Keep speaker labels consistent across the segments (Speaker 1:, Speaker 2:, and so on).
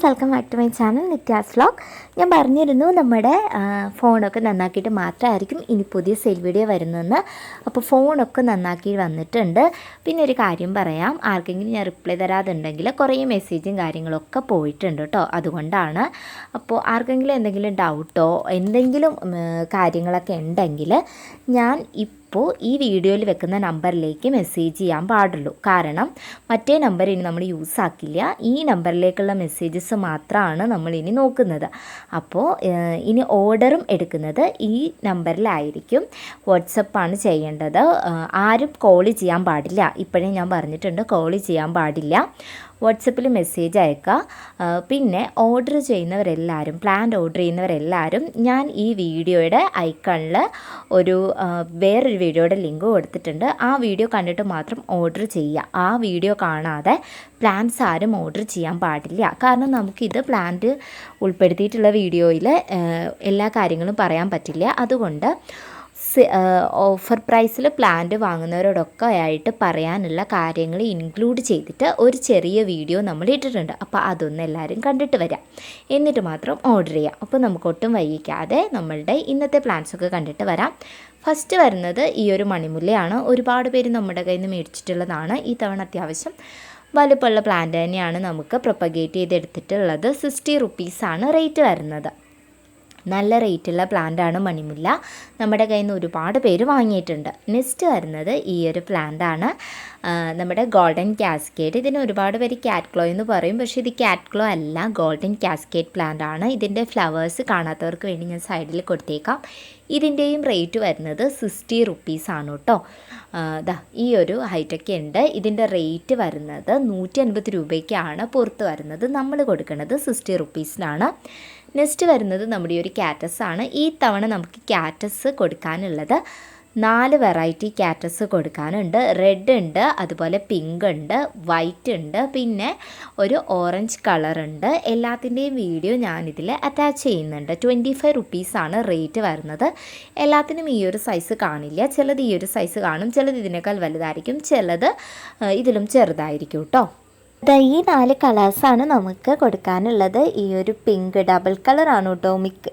Speaker 1: Guys welcome back to my channel Nithya's vlog ഞാൻ പറഞ്ഞിരുന്നു നമ്മുടെ ഫോണൊക്കെ നന്നാക്കിയിട്ട് മാത്രമായിരിക്കും ഇനി പുതിയ സെയിൽ വീഡിയോ വരുന്നതെന്ന്. അപ്പോൾ ഫോണൊക്കെ നന്നാക്കി വന്നിട്ടുണ്ട്. പിന്നെ ഒരു കാര്യം പറയാം. ആർക്കെങ്കിലും ഞാൻ റിപ്ലൈ തരാതുണ്ടെങ്കിൽ കുറേ മെസ്സേജും കാര്യങ്ങളൊക്കെ പോയിട്ടുണ്ട് കേട്ടോ അതുകൊണ്ടാണ്. അപ്പോൾ ആർക്കെങ്കിലും എന്തെങ്കിലും ഡൗട്ടോ എന്തെങ്കിലും കാര്യങ്ങളൊക്കെ ഉണ്ടെങ്കിൽ ഞാൻ ഇപ്പോൾ ഈ വീഡിയോയിൽ വെക്കുന്ന നമ്പറിലേക്ക് മെസ്സേജ് ചെയ്യാൻ പാടുള്ളൂ. കാരണം മറ്റേ നമ്പർ ഇനി നമ്മൾ യൂസ് ആക്കില്ല. ഈ നമ്പറിലേക്കുള്ള മെസ്സേജസ് മാത്രമാണ് നമ്മൾ ഇനി നോക്കുന്നത്. അപ്പോൾ ഇനി ഓർഡറും എടുക്കുന്നത് ഈ നമ്പറിലായിരിക്കും വാട്സപ്പാണ് ചെയ്യേണ്ടത്. ആരും കോൾ ചെയ്യാൻ പാടില്ല. ഇപ്പോഴേ ഞാൻ പറഞ്ഞിട്ടുണ്ട് കോൾ ചെയ്യാൻ പാടില്ല. വാട്സപ്പിൽ മെസ്സേജ് അയക്കുക പിന്നെ ഓർഡർ ചെയ്യുന്നവരെല്ലാവരും പ്ലാന്റ് ഓർഡർ ചെയ്യുന്നവരെല്ലാവരും ഞാൻ ഈ വീഡിയോയുടെ ഐക്കണിൽ ഒരു വേറൊരു വീഡിയോയുടെ ലിങ്ക് കൊടുത്തിട്ടുണ്ട്. ആ വീഡിയോ കണ്ടിട്ട് മാത്രം ഓർഡർ ചെയ്യുക. ആ വീഡിയോ കാണാതെ പ്ലാന്റ്സ് ആരും ഓർഡർ ചെയ്യാൻ പാടില്ല. കാരണം നമുക്കിത് പ്ലാന്റ് ഉൾപ്പെടുത്തിയിട്ടുള്ള വീഡിയോയിൽ എല്ലാ കാര്യങ്ങളും പറയാൻ പറ്റില്ല. അതുകൊണ്ട് ഓഫർ പ്രൈസിൽ പ്ലാന്റ് വാങ്ങുന്നവരോടൊക്കെ ആയിട്ട് പറയാനുള്ള കാര്യങ്ങൾ ഇൻക്ലൂഡ് ചെയ്തിട്ട് ഒരു ചെറിയ വീഡിയോ നമ്മൾ ഇട്ടിട്ടുണ്ട്. അപ്പോൾ അതൊന്ന് എല്ലാവരും കണ്ടിട്ട് വരാം. എന്നിട്ട് മാത്രം ഓർഡർ ചെയ്യാം. അപ്പോൾ നമുക്ക് ഒട്ടും വൈകിക്കാതെ നമ്മളുടെ ഇന്നത്തെ പ്ലാൻസ് ഒക്കെ കണ്ടിട്ട് വരാം. ഫസ്റ്റ് വരുന്നത് ഈ ഒരു മണിമുല്ലയാണ്. ഒരുപാട് പേര് നമ്മുടെ കയ്യിൽ നിന്ന് മേടിച്ചിട്ടുള്ളതാണ്. ഈ തവണ അത്യാവശ്യം വലുപ്പമുള്ള പ്ലാന്റ് തന്നെയാണ് നമുക്ക് പ്രൊപ്പഗേറ്റ് ചെയ്തെടുത്തിട്ടുള്ളത്. സിക്സ്റ്റി റുപ്പീസാണ് റേറ്റ് വരുന്നത്. നല്ല റേറ്റുള്ള പ്ലാന്റാണ് മണിമുല്ല. നമ്മുടെ കയ്യിൽ നിന്ന് ഒരുപാട് പേര് വാങ്ങിയിട്ടുണ്ട്. നെക്സ്റ്റ് വരുന്നത് ഈ ഒരു പ്ലാന്റാണ്. നമ്മുടെ ഗോൾഡൻ കാസ്കേറ്റ് ഇതിന് ഒരുപാട് പേര് കാറ്റ്ക്ലോ എന്ന് പറയും. പക്ഷേ ഇത് കാറ്റ്ക്ലോ അല്ല. ഗോൾഡൻ കാസ്കേറ്റ് പ്ലാന്റ് ആണ്. ഇതിന്റെ ഫ്ലവേഴ്സ് കാണാത്തവർക്ക് വേണ്ടി ഞാൻ സൈഡിൽ കൊടുത്തേക്കാം. ഇതിന്റെയും റേറ്റ് വരുന്നത് സിക്സ്റ്റി റുപ്പീസാണ് കേട്ടോ ദാ ഈ ഒരു ഹൈറ്റൊക്കെ ഉണ്ട്. ഇതിന്റെ റേറ്റ് വരുന്നത് നൂറ്റി അൻപത് രൂപയ്ക്കാണ്. പുറത്ത് വരുന്നത് നമ്മൾ കൊടുക്കുന്നത് സിക്സ്റ്റി റുപ്പീസിനാണ് നെക്സ്റ്റ് വരുന്നത് നമ്മുടെ ഈ ഒരു കാറ്റസ് ആണ്. ഈ തവണ നമുക്ക് കാറ്റസ് കൊടുക്കാനുള്ളത് നാല് വെറൈറ്റി കാറ്റസ് കൊടുക്കാനുണ്ട്. റെഡ് ഉണ്ട് അതുപോലെ പിങ്ക് ഉണ്ട് വൈറ്റ് ഉണ്ട് പിന്നെ ഒരു ഓറഞ്ച് കളർ ഉണ്ട്. എല്ലാത്തിന്റെയും വീഡിയോ ഞാനിതിൽ അറ്റാച്ച് ചെയ്യുന്നുണ്ട്. ട്വന്റി ഫൈവ് റുപ്പീസാണ് റേറ്റ് വരുന്നത്. എല്ലാത്തിനും ഈ ഒരു സൈസ് കാണില്ല. ചിലത് ഈ ഒരു സൈസ് കാണും ചിലത് ഇതിനേക്കാൾ വലുതായിരിക്കും ചിലത് ഇതിലും ചെറുതായിരിക്കും കേട്ടോ ഈ നാല് കളേഴ്സാണ് നമുക്ക് കൊടുക്കാനുള്ളത്. ഈ ഒരു പിങ്ക് ഡബിൾ കളറാണ് കേട്ടോ. മിക്ക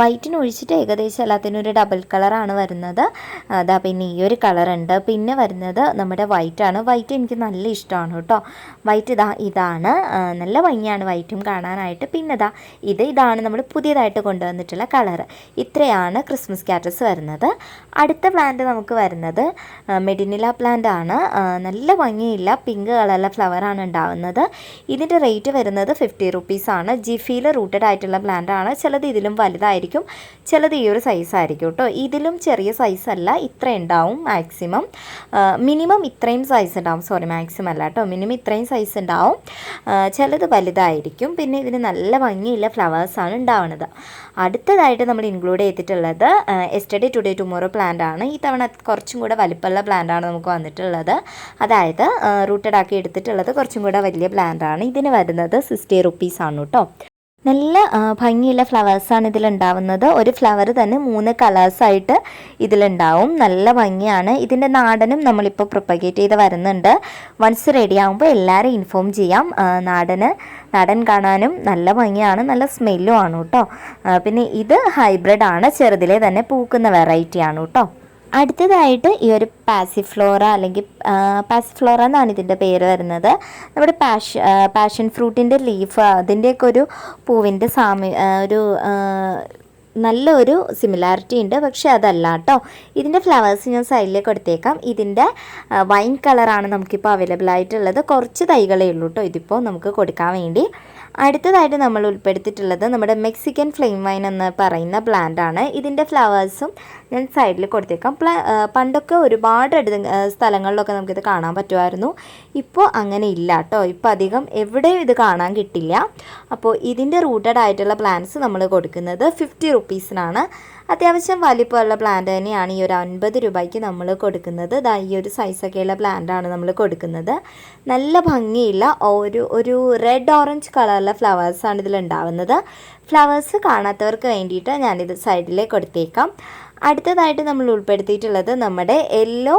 Speaker 1: വൈറ്റിന് ഒഴിച്ചിട്ട് ഏകദേശം എല്ലാത്തിനും ഒരു ഡബിൾ കളറാണ് വരുന്നത്. അതാ പിന്നെ ഈ ഒരു കളറുണ്ട് പിന്നെ വരുന്നത് നമ്മുടെ വൈറ്റാണ് വൈറ്റ് എനിക്ക് നല്ല ഇഷ്ടമാണ് കേട്ടോ. വൈറ്റ് ഇതാ ഇതാണ്. നല്ല ഭംഗിയാണ് വൈറ്റും കാണാനായിട്ട്. പിന്നെ ഇതാ ഇത് ഇതാണ് നമ്മൾ പുതിയതായിട്ട് കൊണ്ടുവന്നിട്ടുള്ള കളർ ഇത്രയാണ് ക്രിസ്മസ് കാറ്റസ് വരുന്നത്. അടുത്ത പ്ലാന്റ് നമുക്ക് വരുന്നത് മെഡിനില പ്ലാന്റ് ആണ്. നല്ല ഭംഗിയില്ല. പിങ്ക് കളറിലെ ഫ്ലവറാണ് ഉണ്ടാവുന്നത്. ഇതിന്റെ റേറ്റ് വരുന്നത് ഫിഫ്റ്റി റുപ്പീസാണ് ജിഫിയിൽ റൂട്ടഡ് ആയിട്ടുള്ള ആണ്. ചിലത് ഇതിലും വലുതായിരിക്കും ചിലത് ഈ ഒരു സൈസ് ആയിരിക്കും കേട്ടോ ഇതിലും ചെറിയ സൈസ് അല്ല ഇത്ര ഉണ്ടാവും മാക്സിമം മിനിമം ഇത്രയും സൈസ് ഉണ്ടാവും. സോറി മാക്സിമം അല്ല കേട്ടോ മിനിമം ഇത്രയും സൈസ് ഉണ്ടാവും. ചിലത് വലുതായിരിക്കും. പിന്നെ ഇതിന് നല്ല ഭംഗിയുള്ള ഫ്ലവേഴ്സാണ് ഉണ്ടാവുന്നത്. അടുത്തതായിട്ട് നമ്മൾ ഇൻക്ലൂഡ് ചെയ്തിട്ടുള്ളത് എസ്റ്റഡേ ടുഡേ ടുമോറോ പ്ലാന്റ് ആണ്. ഈ തവണ കുറച്ചും കൂടെ വലിപ്പമുള്ള പ്ലാന്റ് ആണ് നമുക്ക് വന്നിട്ടുള്ളത്. അതായത് റൂട്ടഡ് ആക്കി എടുത്തിട്ടുള്ളത് കുറച്ചും കൂടെ വലിയ പ്ലാന്റ് ആണ്. ഇതിന് വരുന്നത് സിക്സ്റ്റി റുപ്പീസ് ആണ് കേട്ടോ നല്ല ഭംഗിയുള്ള ഫ്ലവേഴ്സാണ് ഇതിലുണ്ടാവുന്നത് ഒരു ഫ്ലവർ തന്നെ മൂന്ന് കളേഴ്സായിട്ട് ഇതിലുണ്ടാവും നല്ല ഭംഗിയാണ്. ഇതിന്റെ നാടനും നമ്മളിപ്പോൾ പ്രൊപ്പഗേറ്റ് ചെയ്ത് വരുന്നുണ്ട്. വൺസ് റെഡി ആകുമ്പോൾ എല്ലാവരെയും ഇൻഫോം ചെയ്യാം. നാടന് നാടൻ കാണാനും നല്ല ഭംഗിയാണ് നല്ല സ്മെല്ലും ആണ് കേട്ടോ പിന്നെ ഇത് ഹൈബ്രിഡ് ആണ് ചെറുതിലെ തന്നെ പൂക്കുന്ന വെറൈറ്റി ആണ് കേട്ടോ അടുത്തതായിട്ട് ഈ ഒരു പാസിഫ്ലോറ അല്ലെങ്കിൽ പാസിഫ്ലോറ എന്നാണ് ഇതിന്റെ പേര് വരുന്നത്. നമ്മുടെ പാഷ പാഷൻ ഫ്രൂട്ടിന്റെ ലീഫ് അതിന്റെയൊക്കെ ഒരു പൂവിന്റെ സാമ്യ ഒരു നല്ലൊരു സിമിലാരിറ്റി ഉണ്ട്. പക്ഷെ അതല്ല കേട്ടോ. ഇതിന്റെ ഫ്ലവേഴ്സ് ഞാൻ സൈഡിലേക്ക് എടുത്തേക്കാം. ഇതിന്റെ വൈൻ കളറാണ് നമുക്കിപ്പോൾ അവൈലബിൾ ആയിട്ടുള്ളത്. കുറച്ച് തൈകളേ ഉള്ളൂ കേട്ടോ ഇതിപ്പോൾ നമുക്ക് കൊടുക്കാൻ വേണ്ടി. അടുത്തതായിട്ട് നമ്മൾ ഉൾപ്പെടുത്തിയിട്ടുള്ളത് നമ്മുടെ മെക്സിക്കൻ ഫ്ലെയിം വൈൻ എന്ന് പറയുന്ന പ്ലാന്റ് ആണ്. ഇതിന്റെ ഫ്ലവേഴ്സും ഞാൻ സൈഡിൽ കൊടുത്തേക്കാം. പണ്ടൊക്കെ ഒരുപാട് സ്ഥലങ്ങളിലൊക്കെ നമുക്കിത് കാണാൻ പറ്റുമായിരുന്നു. ഇപ്പോൾ അങ്ങനെ ഇല്ല കേട്ടോ ഇപ്പോൾ അധികം എവിടെയും ഇത് കാണാൻ കിട്ടില്ല. അപ്പോൾ ഇതിന്റെ റൂട്ടഡ് ആയിട്ടുള്ള പ്ലാന്റ്സ് നമ്മൾ കൊടുക്കുന്നത് ഫിഫ്റ്റി റുപ്പീസിനാണ് അത്യാവശ്യം വലിപ്പമുള്ള പ്ലാന്റ് തന്നെയാണ് ഈ ഒരു അൻപത് രൂപയ്ക്ക് നമ്മൾ കൊടുക്കുന്നത്. ദാ ഈ ഒരു സൈസൊക്കെയുള്ള പ്ലാന്റാണ് നമ്മൾ കൊടുക്കുന്നത്. നല്ല ഭംഗിയുള്ള ഒരു ഒരു റെഡ് ഓറഞ്ച് കളറിലെ ഫ്ലവേഴ്സാണ് ഇതിലുണ്ടാവുന്നത് ഫ്ലവേഴ്സ് കാണാത്തവർക്ക് വേണ്ടിയിട്ട് ഞാനിത് സൈഡിലേക്ക് കൊടുത്തേക്കാം. അടുത്തതായിട്ട് നമ്മൾ ഉൾപ്പെടുത്തിയിട്ടുള്ളത് നമ്മുടെ യെല്ലോ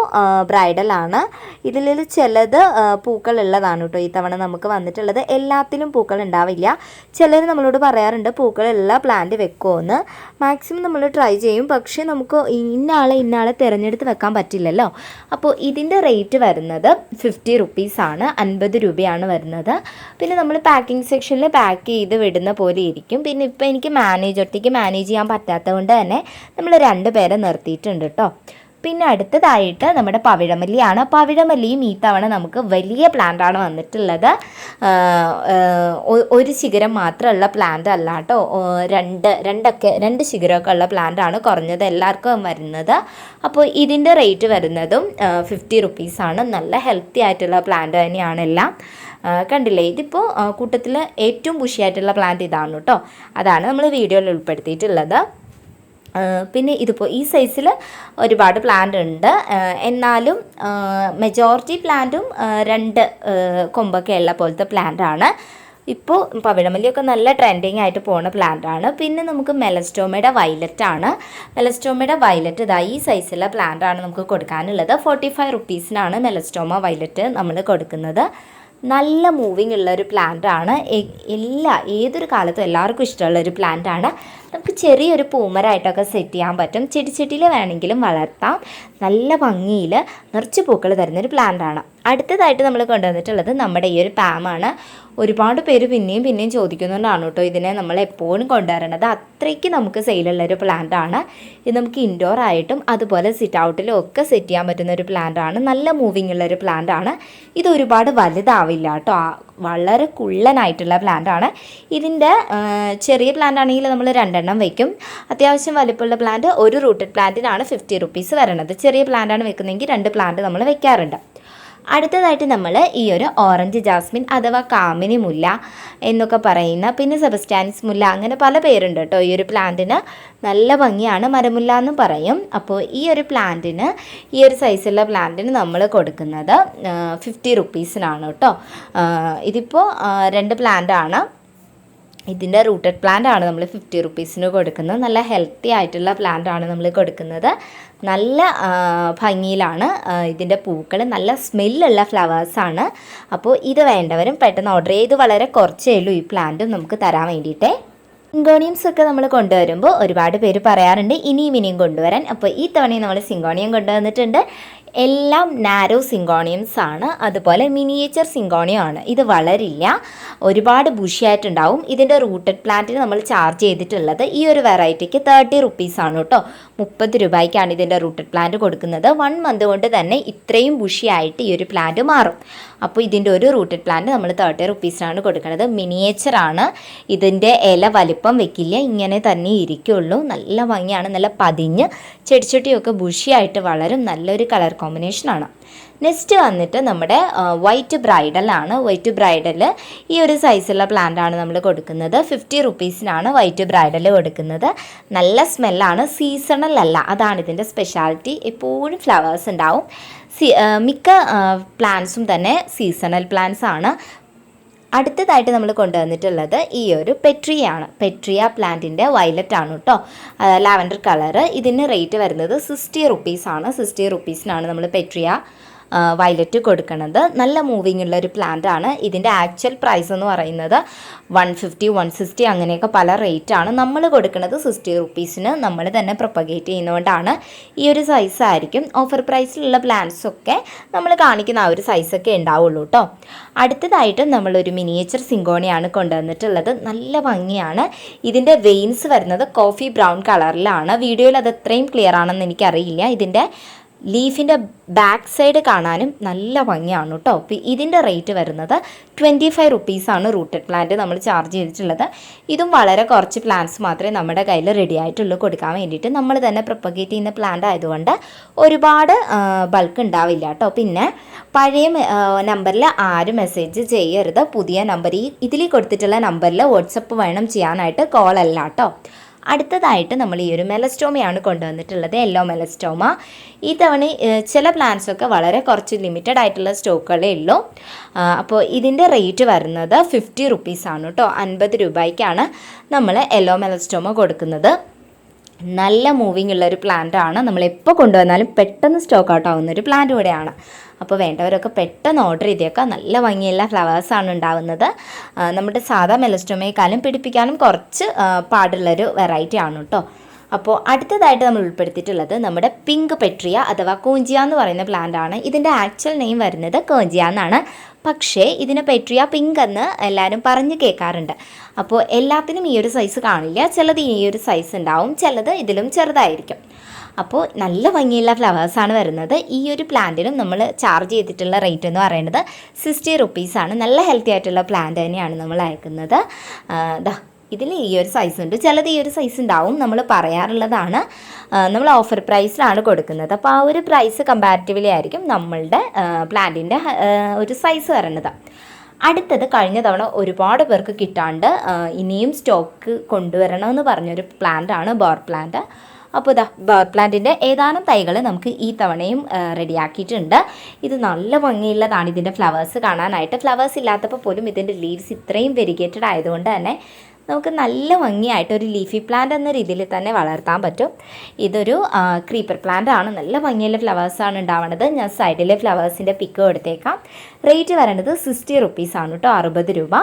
Speaker 1: ബ്രൈഡലാണ് ഇതിൽ ചിലത് പൂക്കളുള്ളതാണ് കേട്ടോ ഈ തവണ നമുക്ക് വന്നിട്ടുള്ളത് എല്ലാത്തിലും പൂക്കൾ ഉണ്ടാവില്ല. ചിലർ നമ്മളോട് പറയാറുണ്ട് പൂക്കളുള്ള പ്ലാന്റ് വെക്കുമെന്ന് മാക്സിമം നമ്മൾ ട്രൈ ചെയ്യും. പക്ഷേ നമുക്ക് ഇന്നാളെ ഇന്നാളെ തിരഞ്ഞെടുത്ത് വെക്കാൻ പറ്റില്ലല്ലോ. അപ്പോൾ ഇതിന്റെ റേറ്റ് വരുന്നത് ഫിഫ്റ്റി റുപ്പീസാണ് അൻപത് രൂപയാണ് വരുന്നത്. പിന്നെ നമ്മൾ പാക്കിംഗ് സെക്ഷനിൽ പാക്ക് ചെയ്ത് വിടുന്ന പോലെ ഇരിക്കും. പിന്നെ ഇപ്പോൾ എനിക്ക് മാനേജ് ഒറ്റയ്ക്ക് മാനേജ് ചെയ്യാൻ പറ്റാത്തത് കൊണ്ട് തന്നെ നമ്മൾ രണ്ട് പേരെ നിർത്തിയിട്ടുണ്ട് കേട്ടോ പിന്നെ അടുത്തതായിട്ട് നമ്മുടെ പവിഴമല്ലിയാണ്. പവിഴമല്ലിയും ഈ തവണ നമുക്ക് വലിയ പ്ലാന്റാണ് വന്നിട്ടുള്ളത്. ഒരു ശിഖരം മാത്രമുള്ള പ്ലാന്റ് അല്ല കേട്ടോ രണ്ട് രണ്ടൊക്കെ രണ്ട് ശിഖരമൊക്കെ ഉള്ള പ്ലാന്റാണ് കുറഞ്ഞത് എല്ലാവർക്കും വരുന്നത്. അപ്പോൾ ഇതിന്റെ റേറ്റ് വരുന്നതും ഫിഫ്റ്റി റുപ്പീസാണ് നല്ല ഹെൽത്തി ആയിട്ടുള്ള പ്ലാന്റ് തന്നെയാണ് എല്ലാം. കണ്ടില്ലേ? ഇതിപ്പോൾ കൂട്ടത്തിൽ ഏറ്റവും ബുഷിയായിട്ടുള്ള പ്ലാന്റ് ഇതാണ് കേട്ടോ അതാണ് നമ്മൾ വീഡിയോയിൽ ഉൾപ്പെടുത്തിയിട്ടുള്ളത്. പിന്നെ ഇതിപ്പോൾ ഈ സൈസിൽ ഒരുപാട് പ്ലാന്റ് ഉണ്ട്. എന്നാലും മെജോറിറ്റി പ്ലാന്റും രണ്ട് കൊമ്പൊക്കെ ഉള്ള പോലത്തെ പ്ലാന്റാണ് ഇപ്പോൾ പവിഴമല്ലിയൊക്കെ നല്ല ട്രെൻഡിങ് ആയിട്ട് പോകുന്ന പ്ലാന്റ് ആണ്. പിന്നെ നമുക്ക് മെലസ്റ്റോമയുടെ വയലറ്റ് ആണ്. മെലസ്റ്റോമയുടെ വയലറ്റ് ഇതാ ഈ സൈസിലുള്ള പ്ലാന്റ് ആണ് നമുക്ക് കൊടുക്കാനുള്ളത്. ഫോർട്ടി ഫൈവ് റുപ്പീസിനാണ് മെലസ്റ്റോമ വയലറ്റ് നമ്മൾ കൊടുക്കുന്നത്. നല്ല മൂവിങ് ഉള്ള ഒരു പ്ലാന്റ് ആണ്. എല്ലാ ഏതൊരു കാലത്തും എല്ലാവർക്കും ഇഷ്ടമുള്ള ഒരു പ്ലാന്റ് ആണ്. നമുക്ക് ചെറിയൊരു പൂമരായിട്ടൊക്കെ സെറ്റ് ചെയ്യാൻ പറ്റും. ചെടിച്ചെട്ടിൽ വേണമെങ്കിലും വളർത്താം. നല്ല ഭംഗിയിൽ നിറച്ച് പൂക്കൾ തരുന്നൊരു പ്ലാന്റാണ് അടുത്തതായിട്ട് നമ്മൾ കൊണ്ടുവന്നിട്ടുള്ളത് നമ്മുടെ ഈ ഒരു പാമാണ് ഒരുപാട് പേര് പിന്നെയും പിന്നെയും ചോദിക്കുന്നുണ്ടാണ് കേട്ടോ ഇതിനെ നമ്മൾ എപ്പോഴും കൊണ്ടുവരേണ്ടത് അത്രയ്ക്ക് നമുക്ക് സെയിലുള്ള ഒരു പ്ലാന്റ് ആണ്. ഇത് നമുക്ക് ഇൻഡോർ ആയിട്ടും അതുപോലെ സിറ്റ് ഔട്ടിലും ഒക്കെ സെറ്റ് ചെയ്യാൻ പറ്റുന്ന ഒരു പ്ലാന്റ് ആണ്. നല്ല മൂവിങ് ഉള്ള ഒരു പ്ലാന്റ് ആണ്. ഇത് ഒരുപാട് വലുതാവില്ല കേട്ടോ. വളരെ കുള്ളനായിട്ടുള്ള പ്ലാന്റ് ആണ് ഇതിന്റെ ചെറിയ പ്ലാന്റ് ആണെങ്കിൽ നമ്മൾ രണ്ടെണ്ണം വെക്കും. അത്യാവശ്യം വലിപ്പമുള്ള പ്ലാന്റ് ഒരു റൂട്ടഡ് പ്ലാന്റിനാണ് ഫിഫ്റ്റി റുപ്പീസ് വരണത് ചെറിയ പ്ലാന്റ് ആണ് വെക്കുന്നതെങ്കിൽ രണ്ട് പ്ലാന്റ് നമ്മൾ വെക്കാറുണ്ട്. അടുത്തതായിട്ട് നമ്മൾ ഈ ഒരു ഓറഞ്ച് ജാസ്മിൻ അഥവാ കാമിനി മുല്ല എന്നൊക്കെ പറയുന്ന പിന്നെ സെബസ്റ്റാനിസ് മുല്ല അങ്ങനെ പല പേരുണ്ട് കേട്ടോ. ഈ ഒരു പ്ലാന്റിന് നല്ല ഭംഗിയാണ് മരമുല്ല എന്ന് പറയും. അപ്പോൾ ഈ ഒരു പ്ലാന്റിന് ഈ ഒരു സൈസുള്ള പ്ലാന്റിന് നമ്മൾ കൊടുക്കുന്നത് ഫിഫ്റ്റി റുപ്പീസിനാണ് കേട്ടോ. ഇതിപ്പോൾ രണ്ട് പ്ലാന്റാണ്. ഇതിന്റെ റൂട്ടഡ് പ്ലാന്റ് ആണ് നമ്മൾ ഫിഫ്റ്റി റുപ്പീസിന് കൊടുക്കുന്നത്. നല്ല ഹെൽത്തി ആയിട്ടുള്ള പ്ലാന്റ് ആണ് നമ്മൾ കൊടുക്കുന്നത്. നല്ല ഭംഗിയിലാണ് ഇതിന്റെ പൂക്കൾ നല്ല സ്മെല്ലുള്ള ഫ്ലവേഴ്സാണ്. അപ്പോൾ ഇത് വേണ്ടവരും പെട്ടെന്ന് ഓർഡർ ചെയ്ത് വളരെ കുറച്ചേ ഉള്ളൂ ഈ പ്ലാന്റും നമുക്ക് തരാൻ വേണ്ടിയിട്ടേ. സിങ്കോണിയംസ് ഒക്കെ നമ്മൾ കൊണ്ടുവരുമ്പോൾ ഒരുപാട് പേര് പറയാറുണ്ട് ഇനിയും ഇനിയും കൊണ്ടുവരാൻ. അപ്പോൾ ഈ തവണയും നമ്മൾ സിങ്കോണിയം കൊണ്ടുവന്നിട്ടുണ്ട്. എല്ലാം നാരോ സിങ്കോണിയംസ് ആണ്. അതുപോലെ മിനിയേച്ചർ സിങ്കോണിയം ആണ്. ഇത് വളരില്ല. ഒരുപാട് ബുഷിയായിട്ടുണ്ടാവും ഇതിന്റെ റൂട്ടഡ് പ്ലാന്റിന് നമ്മൾ ചാർജ് ചെയ്തിട്ടുള്ളത് ഈ ഒരു വെറൈറ്റിക്ക് തേർട്ടി റുപ്പീസ് ആണ് കേട്ടോ. മുപ്പത് രൂപയ്ക്കാണ് ഇതിന്റെ റൂട്ടഡ് പ്ലാന്റ് കൊടുക്കുന്നത്. വൺ മന്ത് കൊണ്ട് തന്നെ ഇത്രയും ബുഷിയായിട്ട് ഈ ഒരു പ്ലാന്റ് മാറും. അപ്പോൾ ഇതിന്റെ ഒരു റൂട്ടഡ് പ്ലാന്റ് നമ്മൾ തേർട്ടി റുപ്പീസിനാണ് കൊടുക്കുന്നത്. മിനിയേച്ചർ ആണ്. ഇതിന്റെ ഇല വലിപ്പം വെക്കില്ല. ഇങ്ങനെ തന്നെ ഇരിക്കുള്ളൂ. നല്ല ഭംഗിയാണ്. നല്ല പതിഞ്ഞ് ചെടിച്ചട്ടിയൊക്കെ ബുഷിയായിട്ട് വളരും. നല്ലൊരു കളർ കോമ്പിനേഷനാണ് നെക്സ്റ്റ് വന്നിട്ട് നമ്മുടെ വൈറ്റ് ബ്രൈഡലാണ് വൈറ്റ് ബ്രൈഡൽ ഈ ഒരു സൈസുള്ള ആണ് നമ്മൾ കൊടുക്കുന്നത്. ഫിഫ്റ്റി റുപ്പീസിനാണ് വൈറ്റ് ബ്രൈഡൽ കൊടുക്കുന്നത്. നല്ല സ്മെല്ലാണ് സീസണൽ അല്ല. അതാണ് ഇതിന്റെ സ്പെഷ്യാലിറ്റി എപ്പോഴും ഫ്ലവേഴ്സ് ഉണ്ടാവും. മിക്ക പ്ലാന്റ്സും തന്നെ സീസണൽ പ്ലാന്റ്സ് ആണ്. അടുത്തതായിട്ട് നമ്മൾ കൊണ്ടുവന്നിട്ടുള്ളത് ഈ ഒരു പെട്രിയാണ്. പെട്രിയ പ്ലാന്റിന്റെ വയലറ്റ് ആണ് കേട്ടോ. ലാവൻഡർ കളർ ഇതിന് റേറ്റ് വരുന്നത് സിക്സ്റ്റി റുപ്പീസാണ് സിക്സ്റ്റി റുപ്പീസിനാണ് നമ്മൾ പെട്രിയ വയലറ്റ് കൊടുക്കുന്നത് നല്ല മൂവിങ് ഉള്ള ഒരു പ്ലാന്റ് ആണ്. ഇതിന്റെ ആക്ച്വൽ പ്രൈസ് എന്ന് പറയുന്നത് വൺ ഫിഫ്റ്റി വൺ സിക്സ്റ്റി അങ്ങനെയൊക്കെ പല റേറ്റ് ആണ്. നമ്മൾ കൊടുക്കുന്നത് സിക്സ്റ്റി റുപ്പീസിന് നമ്മൾ തന്നെ പ്രൊപ്പഗേറ്റ് ചെയ്യുന്നതുകൊണ്ടാണ് ഈ ഒരു സൈസ് ആയിരിക്കും. ഓഫർ പ്രൈസിലുള്ള പ്ലാന്റ്സ് ഒക്കെ നമ്മൾ കാണിക്കുന്ന ആ ഒരു സൈസൊക്കെ ഉണ്ടാവുള്ളൂ കേട്ടോ അടുത്തതായിട്ട് നമ്മളൊരു മിനിയേച്ചർ സിങ്കോണിയാണ് കൊണ്ടുവന്നിട്ടുള്ളത്. നല്ല ഭംഗിയാണ്. ഇതിന്റെ വെയിൻസ് വരുന്നത് കോഫി ബ്രൗൺ കളറിലാണ് വീഡിയോയിൽ അത് എത്രയും ക്ലിയർ ആണെന്ന് എനിക്കറിയില്ല. ഇതിന്റെ ലീഫിന്റെ ബാക്ക് സൈഡ് കാണാനും നല്ല ഭംഗിയാണ് കേട്ടോ. ഇതിന്റെ റേറ്റ് വരുന്നത് ട്വന്റി ഫൈവ് റുപ്പീസാണ് റൂട്ടഡ് പ്ലാന്റ് നമ്മൾ ചാർജ് ചെയ്തിട്ടുള്ളത്. ഇതും വളരെ കുറച്ച് പ്ലാന്റ്സ് മാത്രമേ നമ്മുടെ കയ്യിൽ റെഡി ആയിട്ടുള്ളൂ കൊടുക്കാൻ വേണ്ടിയിട്ട്. നമ്മൾ തന്നെ പ്രൊപ്പഗേറ്റ് ചെയ്യുന്ന പ്ലാന്റ് ആയതുകൊണ്ട് ഒരുപാട് ബൾക്ക് ഉണ്ടാവില്ല കേട്ടോ. പിന്നെ പഴയ നമ്പറിൽ ആരും മെസ്സേജ് ചെയ്യരുത്. പുതിയ നമ്പർ ഈ ഇതിൽ കൊടുത്തിട്ടുള്ള നമ്പറിൽ വാട്സപ്പ് വേണം ചെയ്യാനായിട്ട് കോൾ അല്ല കേട്ടോ. അടുത്തതായിട്ട് നമ്മൾ ഈ ഒരു മെലസ്റ്റോമയാണ് കൊണ്ടുവന്നിട്ടുള്ളത് യെല്ലോ മെലസ്റ്റോമ. ഈ തവണ ചില പ്ലാന്റ്സൊക്കെ വളരെ കുറച്ച് ലിമിറ്റഡ് ആയിട്ടുള്ള സ്റ്റോക്കുകളേ ഉള്ളൂ. അപ്പോൾ ഇതിന്റെ റേറ്റ് വരുന്നത് ഫിഫ്റ്റി റുപ്പീസാണ് കേട്ടോ. അൻപത് രൂപയ്ക്കാണ് നമ്മൾ യെല്ലോ മെലസ്റ്റോമ കൊടുക്കുന്നത്. നല്ല മൂവിങ് ഉള്ള ഒരു പ്ലാന്റ് ആണ്. നമ്മൾ എപ്പോൾ കൊണ്ടുവന്നാലും പെട്ടെന്ന് സ്റ്റോക്ക് ഔട്ട് ആവുന്ന ഒരു പ്ലാന്റ് കൂടെയാണ്. അപ്പോൾ വേണ്ടവരൊക്കെ പെട്ടെന്ന് ഓർഡർ ചെയ്തേക്കാം. നല്ല ഭംഗിയുള്ള ഫ്ലവേഴ്സാണ് ഉണ്ടാവുന്നത്. നമ്മുടെ സാധാ മെലസ്റ്റോമയെക്കാളും പിടിപ്പിക്കാനും കുറച്ച് പാടുള്ളൊരു വെറൈറ്റി ആണ് കേട്ടോ. അപ്പോൾ അടുത്തതായിട്ട് നമ്മൾ ഉൾപ്പെടുത്തിയിട്ടുള്ളത് നമ്മുടെ പിങ്ക് പെട്രിയ അഥവാ കോഞ്ചിയ എന്ന് പറയുന്ന പ്ലാന്റ് ആണ്. ഇതിന്റെ ആക്ച്വൽ നെയിം വരുന്നത് കോഞ്ചിയ എന്നാണ്. പക്ഷേ ഇതിന് പെട്രിയ പിങ്ക് എന്ന് എല്ലാവരും പറഞ്ഞ് കേൾക്കാറുണ്ട്. അപ്പോൾ എല്ലാത്തിനും ഈ ഒരു സൈസ് കാണില്ല. ചിലത് ഈ ഒരു സൈസ് ഉണ്ടാവും ചിലത് ഇതിലും ചെറുതായിരിക്കും. അപ്പോൾ നല്ല ഭംഗിയുള്ള ഫ്ലവേഴ്സാണ് വരുന്നത്. ഈ ഒരു പ്ലാന്റിനും നമ്മൾ ചാർജ് ചെയ്തിട്ടുള്ള റേറ്റ് എന്ന് പറയുന്നത് സിക്സ്റ്റി റുപ്പീസാണ് നല്ല ഹെൽത്തി ആയിട്ടുള്ള പ്ലാന്റ് തന്നെയാണ് നമ്മൾ അയക്കുന്നത്. ദാ ഇതിൽ ഈ ഒരു സൈസ് ഉണ്ട്. ചിലത് ഈ ഒരു സൈസ് ഉണ്ടാവും. നമ്മൾ പറയാറുള്ളതാണ് നമ്മൾ ഓഫർ പ്രൈസിലാണ് കൊടുക്കുന്നത്. അപ്പോൾ ആ ഒരു പ്രൈസ് കമ്പാരിറ്റീവ്ലി ആയിരിക്കും നമ്മളുടെ പ്ലാന്റിന്റെ ഒരു സൈസ് വരണത് അടുത്തത് കഴിഞ്ഞ തവണ ഒരുപാട് പേർക്ക് കിട്ടാണ്ട് ഇനിയും സ്റ്റോക്ക് കൊണ്ടുവരണമെന്ന് പറഞ്ഞൊരു പ്ലാന്റ് ആണ് ബോർ പ്ലാന്റ് അപ്പോൾ ഇതാ പ്ലാന്റിന്റെ ഏതാനും തൈകൾ നമുക്ക് ഈ തവണയും റെഡിയാക്കിയിട്ടുണ്ട്. ഇത് നല്ല ഭംഗിയുള്ളതാണ് ഇതിന്റെ ഫ്ലവേഴ്സ് കാണാനായിട്ട്. ഫ്ലവേഴ്സ് ഇല്ലാത്തപ്പോൾ പോലും ഇതിന്റെ ലീവ്സ് ഇത്രയും വെരിഗേറ്റഡ് ആയതുകൊണ്ട് തന്നെ നമുക്ക് നല്ല ഭംഗിയായിട്ട് ഒരു ലീഫി പ്ലാന്റ് എന്ന രീതിയിൽ തന്നെ വളർത്താൻ പറ്റും. ഇതൊരു ക്രീപ്പർ പ്ലാന്റ് ആണ്. നല്ല ഭംഗിയുള്ള ഫ്ലവേഴ്സാണ് ഉണ്ടാവുന്നത് ഞാൻ സൈഡിലെ ഫ്ലവേഴ്സിന്റെ പിക്ക് എടുത്തേക്കാം. റേറ്റ് വരേണ്ടത് സിക്സ്റ്റി റുപ്പീസ് ആണ് കേട്ടോ അറുപത് രൂപ.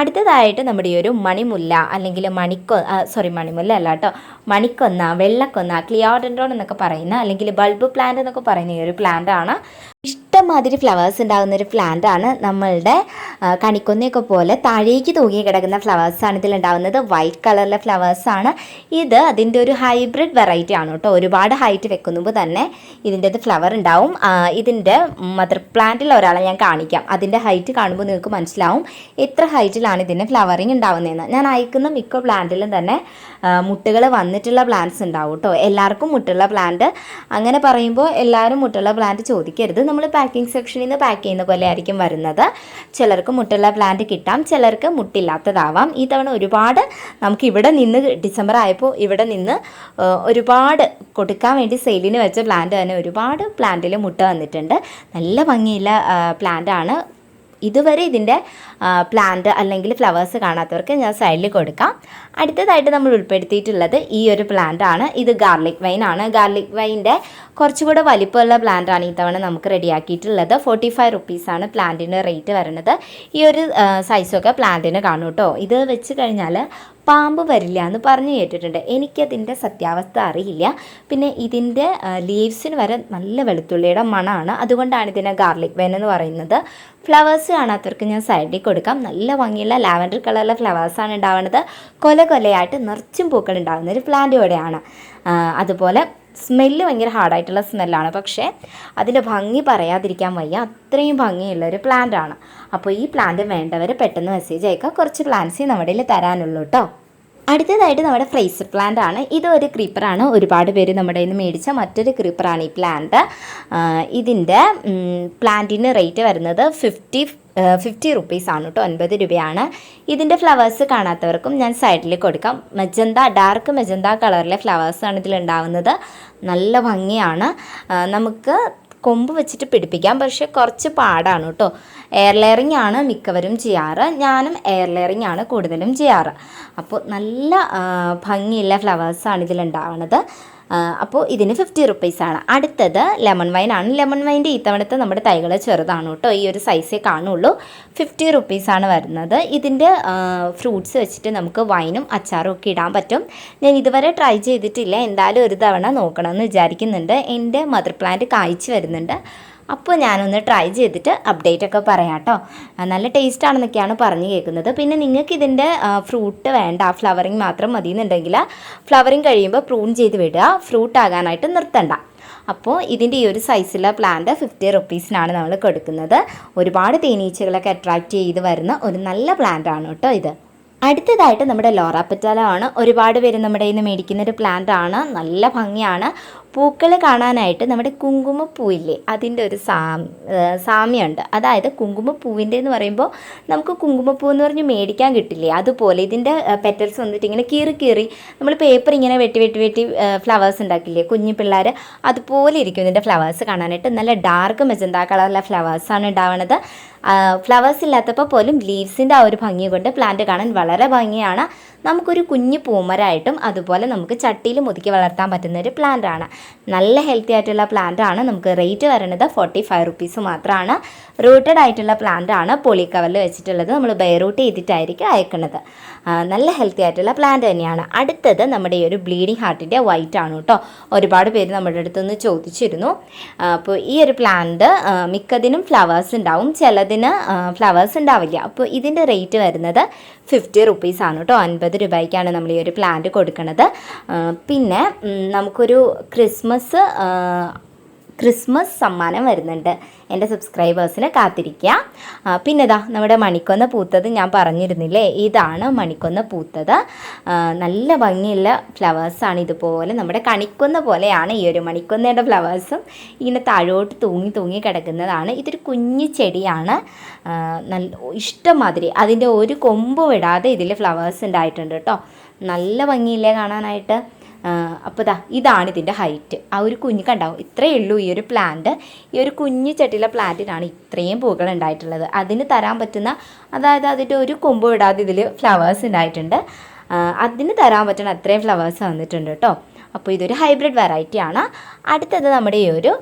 Speaker 1: അടുത്തതായിട്ട് നമ്മുടെ ഈ ഒരു മണിമുല്ല അല്ലെങ്കിൽ മണിക്കൊ സോറി മണിമുല്ല അല്ല കേട്ടോ മണിക്കൊന്ന വെള്ളക്കൊന്ന ക്ലിയോഡൻഡ്രോൺ എന്നൊക്കെ പറയുന്ന അല്ലെങ്കിൽ ബൾബ് പ്ലാന്റ് എന്നൊക്കെ പറയുന്ന ഈ ഒരു പ്ലാന്റ് ആണ്. ഇഷ്ടംമാതിരി ഫ്ലവേഴ്സ് ഉണ്ടാകുന്ന ഒരു പ്ലാന്റ് ആണ് നമ്മളുടെ കണിക്കൊന്നയൊക്കെ പോലെ താഴേക്ക് തൂങ്ങി കിടക്കുന്ന ഫ്ലവേഴ്സാണ് ഇതിലുണ്ടാകുന്നത് വൈറ്റ് കളറിലെ ഫ്ലവേഴ്സാണ് ഇത് അതിന്റെ ഒരു ഹൈബ്രിഡ് വെറൈറ്റി ആണ് കേട്ടോ. ഒരുപാട് ഹൈറ്റ് വെക്കുമ്പോൾ തന്നെ ഇതിന്റെ ഫ്ലവർ ഉണ്ടാവും. ഇതിന്റെ മദർ പ്ലാന്റിൽ ഒരാളെ ഞാൻ കാണിക്കാം. അതിന്റെ ഹൈറ്റ് കാണുമ്പോൾ നിങ്ങൾക്ക് മനസ്സിലാവും എത്ര ഹൈറ്റിലാണ് ഇതിന്റെ ഫ്ലവറിങ് ഉണ്ടാവുന്നതെന്ന്. ഞാൻ അയക്കുന്ന മിക്ക പ്ലാന്റിലും തന്നെ മുട്ടുകൾ വന്നിട്ടുള്ള പ്ലാന്റ്സ് ഉണ്ടാവും കേട്ടോ. എല്ലാവർക്കും മുട്ടുള്ള പ്ലാന്റ് അങ്ങനെ പറയുമ്പോൾ എല്ലാവരും മുട്ടുള്ള പ്ലാന്റ് ചോദിക്കരുത്. നമ്മൾ പാക്കിംഗ് സെക്ഷനിൽ നിന്ന് പാക്ക് ചെയ്യുന്ന പോലെ ആയിരിക്കും വരുന്നത്. ചിലർക്ക് മുട്ടുള്ള പ്ലാന്റ് കിട്ടാം ചിലർക്ക് മുട്ടില്ലാത്തതാവാം. ഈ തവണ ഒരുപാട് നമുക്ക് ഇവിടെ നിന്ന് ഡിസംബർ ആയപ്പോൾ ഇവിടെ നിന്ന് ഒരുപാട് കൊടുക്കാൻ വേണ്ടി സെയിലിന് വെച്ച പ്ലാന്റ് തന്നെ ഒരുപാട് പ്ലാന്റിൽ മുട്ട വന്നിട്ടുണ്ട്. നല്ല ഭംഗിയുള്ള പ്ലാന്റ് ആണ്. ഇതുവരെ ഇതിന്റെ പ്ലാന്റ് അല്ലെങ്കിൽ ഫ്ലവേഴ്സ് കാണാത്തവർക്ക് ഞാൻ സൈഡിൽ കൊടുക്കാം. അടുത്തതായിട്ട് നമ്മൾ ഉൾപ്പെടുത്തിയിട്ടുള്ളത് ഈ ഒരു പ്ലാന്റ് ആണ്. ഇത് ഗാർലിക് വൈൻ ആണ്. ഗാർലിക് വൈന്റെ കുറച്ചുകൂടെ വലിപ്പമുള്ള പ്ലാന്റ് ആണ് ഈ തവണ നമുക്ക് റെഡിയാക്കിയിട്ടുള്ളത്. ഫോർട്ടി ഫൈവ് റുപ്പീസാണ് പ്ലാന്റിന് റേറ്റ് വരുന്നത്. ഈ ഒരു സൈസൊക്കെ പ്ലാന്റിന് കാണും കേട്ടോ. ഇത് വെച്ച് കഴിഞ്ഞാൽ പാമ്പ് വരില്ല എന്ന് പറഞ്ഞു കേട്ടിട്ടുണ്ട്. എനിക്കതിന്റെ സത്യാവസ്ഥ അറിയില്ല. പിന്നെ ഇതിന്റെ ലീവ്സിന് വരെ നല്ല വെളുത്തുള്ളിയുടെ മണമാണ് അതുകൊണ്ടാണ് ഇതിനെ ഗാർലിക് വൈൻ എന്ന് പറയുന്നത്. ഫ്ലവേഴ്സ് കാണാത്തവർക്ക് ഞാൻ സൈഡിൽ കൊടുക്കാം. നല്ല ഭംഗിയുള്ള ലാവൻഡർ കളറിലെ ഫ്ലവേഴ്സാണ് ഉണ്ടാവുന്നത്. കൊല കൊലയായിട്ട് നിറച്ചും പൂക്കൾ ഉണ്ടാകുന്ന ഒരു പ്ലാന്റ് കൂടെയാണ് അതുപോലെ സ്മെല്ല് ഭയങ്കര ഹാർഡായിട്ടുള്ള സ്മെല്ലാണ് പക്ഷേ അതിന്റെ ഭംഗി പറയാതിരിക്കാൻ വയ്യ. അത്രയും ഭംഗിയുള്ള ഒരു പ്ലാന്റ് ആണ്. അപ്പോൾ ഈ പ്ലാന്റ് വേണ്ടവർ പെട്ടെന്ന് മെസ്സേജ് അയക്കുക. കുറച്ച് പ്ലാന്റ്സ് നമ്മുടെ തരാനുള്ളൂ കേട്ടോ അടുത്തതായിട്ട് നമ്മുടെ ഫ്രൈസർ പ്ലാന്റ് ആണ്. ഇത് ഒരു ക്രീപ്പറാണ് ഒരുപാട് പേര് നമ്മുടെ കയ്യിൽ നിന്ന് മേടിച്ച മറ്റൊരു ക്രീപ്പറാണ് ഈ പ്ലാന്റ് ഇതിന്റെ പ്ലാന്റിന് റേറ്റ് വരുന്നത് ഫിഫ്റ്റി ഫിഫ്റ്റി റുപ്പീസ് ആണ് കേട്ടോ അൻപത് രൂപയാണ്. ഇതിന്റെ ഫ്ലവേഴ്സ് കാണാത്തവർക്കും ഞാൻ സൈഡിൽ കൊടുക്കാം. മെജന്ത ഡാർക്ക് മെജന്ത കളറിലെ ഫ്ലവേഴ്സാണ് ഇതിലുണ്ടാവുന്നത് നല്ല ഭംഗിയാണ്. നമുക്ക് കൊമ്പ് വെച്ചിട്ട് പിടിപ്പിക്കാം. പക്ഷെ കുറച്ച് പാടാണ് കേട്ടോ എയർ ലെയറിംഗ് ആണ് മിക്കവരും ചെയ്യാറ്. ഞാനും എയർ ലെയറിംഗ് ആണ് കൂടുതലും ചെയ്യാറ്. അപ്പോൾ നല്ല ഭംഗിയുള്ള ഫ്ലവേഴ്സാണ് ഇതിലുണ്ടാവുന്നത് അപ്പോൾ ഇതിന് ഫിഫ്റ്റി റുപ്പീസാണ് അടുത്തത് ലെമൺ വൈൻ ആണ്. ലെമൺ വൈന്റെ ഇത്തവണത്തെ നമ്മുടെ തൈകൾ ചെറുതാണ് കേട്ടോ. ഈ ഒരു സൈസേ കാണുള്ളൂ. ഫിഫ്റ്റി റുപ്പീസാണ് വരുന്നത്. ഇതിന്റെ ഫ്രൂട്ട്സ് വെച്ചിട്ട് നമുക്ക് വൈനും അച്ചാറും ഒക്കെ ഇടാൻ പറ്റും. ഞാൻ ഇതുവരെ ട്രൈ ചെയ്തിട്ടില്ല. എന്തായാലും ഒരു തവണ നോക്കണമെന്ന് വിചാരിക്കുന്നുണ്ട്. എന്റെ മദർ പ്ലാന്റ് കായ്ച്ചു വരുന്നുണ്ട്. അപ്പോൾ ഞാനൊന്ന് ട്രൈ ചെയ്തിട്ട് അപ്ഡേറ്റ് ഒക്കെ പറയാം കേട്ടോ നല്ല ടേസ്റ്റ് ആണെന്നൊക്കെയാണ് പറഞ്ഞു കേൾക്കുന്നത്. പിന്നെ നിങ്ങൾക്ക് ഇതിന്റെ ഫ്രൂട്ട് വേണ്ട ഫ്ലവറിങ് മാത്രം മതി എന്നുണ്ടെങ്കിൽ ഫ്ലവറിങ് കഴിയുമ്പോൾ പ്രൂൺ ചെയ്ത് വിടുക. ഫ്രൂട്ട് ആകാനായിട്ട് നിർത്തണ്ട. അപ്പോൾ ഇതിന്റെ ഈ ഒരു സൈസിലെ പ്ലാന്റ് ഫിഫ്റ്റി റുപ്പീസിനാണ് നമ്മൾ കൊടുക്കുന്നത്. ഒരുപാട് തേനീച്ചകളൊക്കെ അട്രാക്റ്റ് ചെയ്ത് വരുന്ന ഒരു നല്ല പ്ലാന്റ് ആണ് കേട്ടോ ഇത്. അടുത്തതായിട്ട് നമ്മുടെ ലോറാപ്പറ്റാലാണ് ഒരുപാട് പേര് നമ്മുടെ ഇന്ന് മേടിക്കുന്ന ഒരു പ്ലാന്റ് ആണ്. നല്ല ഭംഗിയാണ്. പൂക്കൾ കാണാനായിട്ട് നമ്മുടെ കുങ്കുമപ്പൂവില്ലേ അതിന്റെ ഒരു സാം സാമ്യമുണ്ട്. അതായത് കുങ്കുമപ്പൂവിന്റെ എന്ന് പറയുമ്പോൾ നമുക്ക് കുങ്കുമപ്പൂ എന്ന് പറഞ്ഞ് മേടിക്കാൻ കിട്ടില്ലേ? അതുപോലെ ഇതിന്റെ പെറ്റൽസ് വന്നിട്ട് ഇങ്ങനെ കീറി കീറി നമ്മൾ പേപ്പർ ഇങ്ങനെ വെട്ടി വെട്ടി വെട്ടി ഫ്ലവേഴ്സ് ഉണ്ടാക്കില്ലേ? കുഞ്ഞു പിള്ളേർ അതുപോലെ ഇരിക്കും ഇതിന്റെ ഫ്ലവേഴ്സ് കാണാനായിട്ട്. നല്ല ഡാർക്ക് മെജന്ത കളറിലെ ഫ്ലവേഴ്സാണ് ഉണ്ടാവുന്നത് ഫ്ലവേഴ്സ് ഇല്ലാത്തപ്പോൾ പോലും ലീവ്സിന്റെ ആ ഒരു ഭംഗി കൊണ്ട് പ്ലാന്റ് കാണാൻ വളരെ ഭംഗിയാണ്. നമുക്കൊരു കുഞ്ഞ് പൂമരായിട്ടും അതുപോലെ നമുക്ക് ചട്ടിയിൽ മുതുക്കി വളർത്താൻ പറ്റുന്ന ഒരു പ്ലാന്റ് ആണ് നല്ല ഹെൽത്തി ആയിട്ടുള്ള പ്ലാന്റ് ആണ്. നമുക്ക് റേറ്റ് വരുന്നത് ഫോർട്ടി ഫൈവ് റുപ്പീസ് മാത്രമാണ്. റൂട്ടഡ് ആയിട്ടുള്ള പ്ലാന്റ് ആണ് പോളി കവറിൽ വെച്ചിട്ടുള്ളത്. നമ്മൾ ബൈറൂട്ട് ചെയ്തിട്ടായിരിക്കും അയക്കുന്നത്. നല്ല ഹെൽത്തി ആയിട്ടുള്ള പ്ലാന്റ് തന്നെയാണ്. അടുത്തത് നമ്മുടെ ഈ ഒരു ബ്ലീഡിങ് ഹാർട്ടിന്റെ വൈറ്റ് ആണ് കേട്ടോ. ഒരുപാട് പേര് നമ്മുടെ അടുത്തുനിന്ന് ചോദിച്ചിരുന്നു. അപ്പോൾ ഈ ഒരു പ്ലാന്റ് മിക്കതിനും ഫ്ലവേഴ്സ് ഉണ്ടാവും. ചിലതിന് ഫ്ലവേഴ്സ് ഉണ്ടാവില്ല. അപ്പോൾ ഇതിന്റെ റേറ്റ് വരുന്നത് ഫിഫ്റ്റി റുപ്പീസ് ആണ് കേട്ടോ അൻപത് രൂപയ്ക്കാണ് നമ്മൾ ഈ ഒരു പ്ലാന്റ് കൊടുക്കുന്നത് പിന്നെ നമുക്കൊരു ക്രിസ്മസ് ക്രിസ്മസ് സമ്മാനം വരുന്നുണ്ട്. എന്റെ സബ്സ്ക്രൈബേഴ്സിന് കാത്തിരിക്കുക പിന്നെതാ നമ്മുടെ മണിക്കൊന്ന പൂത്തത് ഞാൻ പറഞ്ഞിരുന്നില്ലേ? ഇതാണ് മണിക്കൊന്ന പൂത്തത്. നല്ല ഭംഗിയുള്ള ഫ്ലവേഴ്സാണ് ഇതുപോലെ. നമ്മുടെ കണിക്കൊന്ന പോലെയാണ് ഈ ഒരു മണിക്കൊന്നയുടെ ഫ്ലവേഴ്സും ഇങ്ങനെ താഴോട്ട് തൂങ്ങി തൂങ്ങി കിടക്കുന്നതാണ്. ഇതൊരു കുഞ്ഞു ചെടിയാണ്. നല്ല ഇഷ്ടമാതിരി. അതിന്റെ ഒരു കൊമ്പ് വിടാതെ ഇതിൽ ഫ്ലവേഴ്സ് ഉണ്ടായിട്ടുണ്ട് കേട്ടോ നല്ല ഭംഗിയില്ലേ കാണാനായിട്ട്? അപ്പോൾ ഇതാ ഇതാണ് ഇതിന്റെ ഹൈറ്റ് ആ ഒരു കുഞ്ഞ് കണ്ടാവും? ഇത്രയേ ഉള്ളൂ ഈ ഒരു പ്ലാന്റ് ഈ ഒരു കുഞ്ഞു ചട്ടിയിലെ പ്ലാന്റിനാണ് ഇത്രയും പൂക്കൾ ഉണ്ടായിട്ടുള്ളത്. അതിന് തരാൻ പറ്റുന്ന അതായത് അതിന്റെ ഒരു കൊമ്പ് വിടാതെ ഇതിൽ ഫ്ലവേഴ്സ് ഉണ്ടായിട്ടുണ്ട്. അതിന് തരാൻ പറ്റുന്ന അത്രയും ഫ്ലവേഴ്സ് വന്നിട്ടുണ്ട് കേട്ടോ അപ്പോൾ ഇതൊരു ഹൈബ്രിഡ് വെറൈറ്റി ആണ്. അടുത്തത് നമ്മുടെ ഈ ഒരു